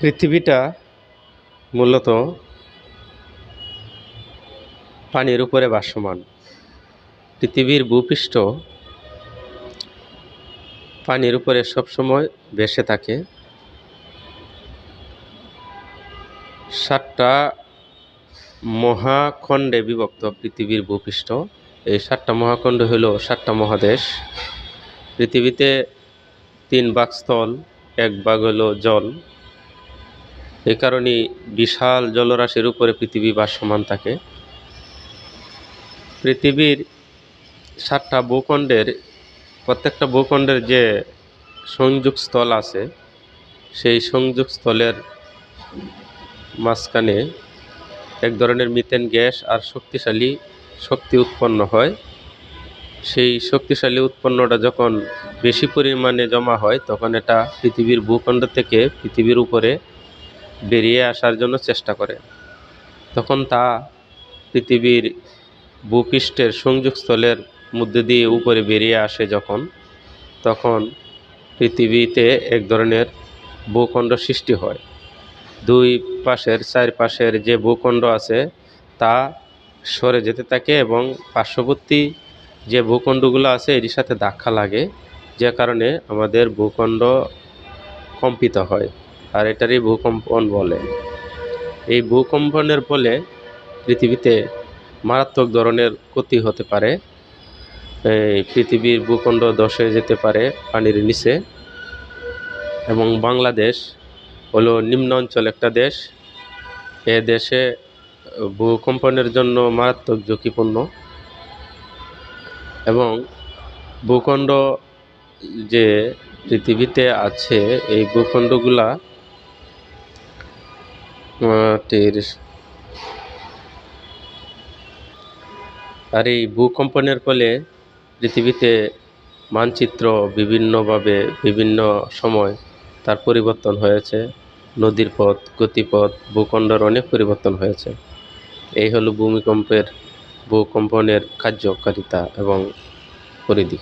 পৃথিবীটা মূলত পানির উপরে ভাসমান পৃথিবীর ভূপৃষ্ঠ পানির উপরে সবসময় ভেসে থাকে। সাতটা মহাখণ্ডে বিভক্ত পৃথিবীর ভূপৃষ্ঠ। এই সাতটা মহাখণ্ড হলো সাতটা মহাদেশ। পৃথিবীতে তিন ভাগ স্থল এক ভাগ হলো জল। এই কারণে বিশাল জলরাশির উপরে পৃথিবী ভাসমান থাকে। পৃথিবীর সাতটা ভূখণ্ডের, প্রত্যেকটা ভূখণ্ডের যে সংযোগ স্থল আছে, সেই সংযোগ স্থলের মাঝখানে এক ধরনের মিথেন গ্যাস আর শক্তিশালী শক্তি উৎপন্ন হয়। সেই শক্তিশালী উৎপন্নটা যখন বেশি পরিমাণে জমা হয়, তখন এটা পৃথিবীর ভূখণ্ড থেকে পৃথিবীর উপরে বেরিয়ে আসার জন্য চেষ্টা করে। তখন তা পৃথিবীর ভূপৃষ্ঠের সংযোগস্থলের মধ্যে দিয়ে উপরে বেরিয়ে আসে যখন, তখন পৃথিবীতে এক ধরনের ভূখণ্ড সৃষ্টি হয়। দুই পাশের চারপাশের যে ভূখণ্ড আছে তা সরে যেতে থাকে এবং পার্শ্ববর্তী যে ভূখণ্ডগুলো আছে এটির সাথে ধাক্কা লাগে, যে কারণে আমাদের ভূখণ্ড কম্পিত হয়। আর এটারই ভূকম্পন বলে। এই ভূকম্পনের ফলে পৃথিবীতে মারাত্মক ধরনের ক্ষতি হতে পারে। পৃথিবীর ভূখণ্ড ধসে যেতে পারে পানির নিচে। এবং বাংলাদেশ হলো নিম্ন অঞ্চল একটা দেশ। এ দেশে ভূকম্পনের জন্য মারাত্মক ঝুঁকিপূর্ণ। এবং ভূখণ্ড যে পৃথিবীতে আছে, এই ভূখণ্ডগুলা মাটির আর এই ভূকম্পনের ফলে পৃথিবীতে মানচিত্র বিভিন্নভাবে বিভিন্ন সময় তার পরিবর্তন হয়েছে। নদীর পথ, গতিপথ, ভূখণ্ডর অনেক পরিবর্তন হয়েছে। এই হলো ভূমিকম্পের ভূকম্পনের কার্যকারিতা এবং পরিধি।